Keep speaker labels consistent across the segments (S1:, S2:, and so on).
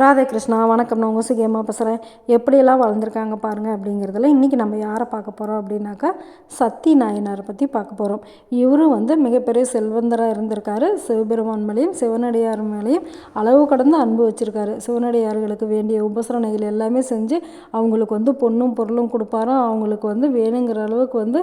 S1: ராதே கிருஷ்ணா வணக்கம். நான் உங்கள் சுகியமாக பேசுகிறேன் எப்படியெல்லாம் வளர்ந்துருக்காங்க பாருங்கள் அப்படிங்கிறதுல இன்றைக்கி நம்ம யாரை பார்க்க போகிறோம் அப்படின்னாக்கா சத்தி நாயனாரை பற்றி பார்க்க போகிறோம் இவரும் வந்து மிகப்பெரிய செல்வந்தராக இருந்திருக்காரு. சிவபெருமான் மேலேயும் சிவனடியார் மேலேயும் அளவு கடந்து அன்பு வச்சுருக்காரு. சிவனடியார்களுக்கு வேண்டிய உபசரணைகள் எல்லாமே செஞ்சு அவங்களுக்கு வந்து பொண்ணும் பொருளும் கொடுப்பாராம். அவங்களுக்கு வந்து வேணுங்கிற அளவுக்கு வந்து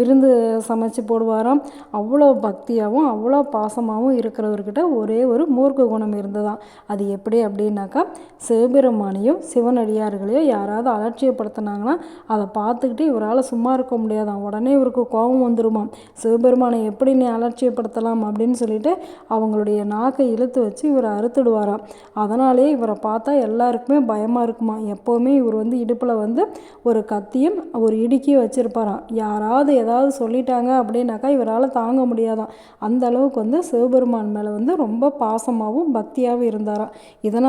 S1: விருந்து சமைச்சு போடுவாராம். அவ்வளோ பக்தியாகவும் அவ்வளோ பாசமாகவும் இருக்கிறவர்கிட்ட ஒரே ஒரு மூர்க்க குணம் இருந்ததாம். அது எப்படி அப்படின்னாக்கா சிவபெருமானையும் சிவனடியார்களையோ யாராவது அலட்சியப்படுத்தினாங்கன்னா அதை பார்த்துக்கிட்டு இவரால் சும்மா இருக்க முடியாதான் உடனே இவருக்கு கோபம் வந்துருமாம் சிவபெருமானை எப்படி நீ அலட்சியப்படுத்தலாம் அப்படின்னு சொல்லிட்டு அவங்களுடைய நாக்கை இழுத்து வச்சு இவரை அறுத்துடுவாராம் அதனாலே இவரை பார்த்தா எல்லாருக்குமே பயமாக இருக்குமா? எப்போவுமே இவர் வந்து இடுப்பில் வந்து ஒரு கத்தியும் ஒரு இடுக்கியும் வச்சுருப்பாராம் யாராவது ஏதாவது சொல்லிட்டாங்க அப்படின்னாக்கா இவரால் தாங்க முடியாதாம் அந்த அளவுக்கு வந்து சிவபெருமான் மேலே வந்து ரொம்ப பாசமாகவும் பக்தியாகவும் இருந்தாராம்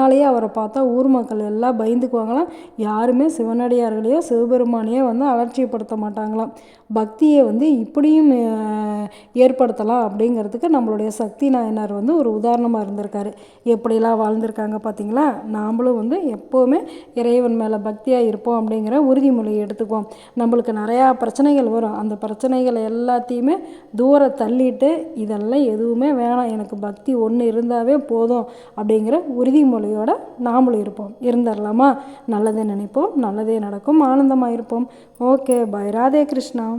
S1: அதனாலேயே அவரை பார்த்தா ஊர் மக்கள் எல்லாம் பயந்துக்குவாங்களாம். யாருமே சிவனடியார்களையோ சிவபெருமானையோ வந்து அலட்சியப்படுத்த மாட்டாங்களாம். பக்தியை வந்து இப்படியும் ஏற்படுத்தலாம் அப்படிங்கிறதுக்கு நம்மளுடைய சக்தி நாயனார் வந்து ஒரு உதாரணமாக இருந்திருக்காரு. எப்படிலாம் வாழ்ந்திருக்காங்க பார்த்தீங்களா? நாமளும் வந்து எப்போவுமே இறைவன் மேலே பக்தியாக இருப்போம் அப்படிங்கிற உறுதிமொழியை எடுத்துக்குவோம். நம்மளுக்கு நிறையா பிரச்சனைகள் வரும். அந்த பிரச்சனைகளை எல்லாத்தையுமே தூர தள்ளிட்டு இதெல்லாம் எதுவுமே வேணாம். எனக்கு பக்தி ஒன்று இருந்தாவே போதும் அப்படிங்கிற உறுதிமொழியோட நாமளும் இருப்போம். இருந்துடலாமா நல்லதே நினைப்போம் நல்லதே நடக்கும் ஆனந்தமாக இருப்போம். Okay bye. ராதே கிருஷ்ணா.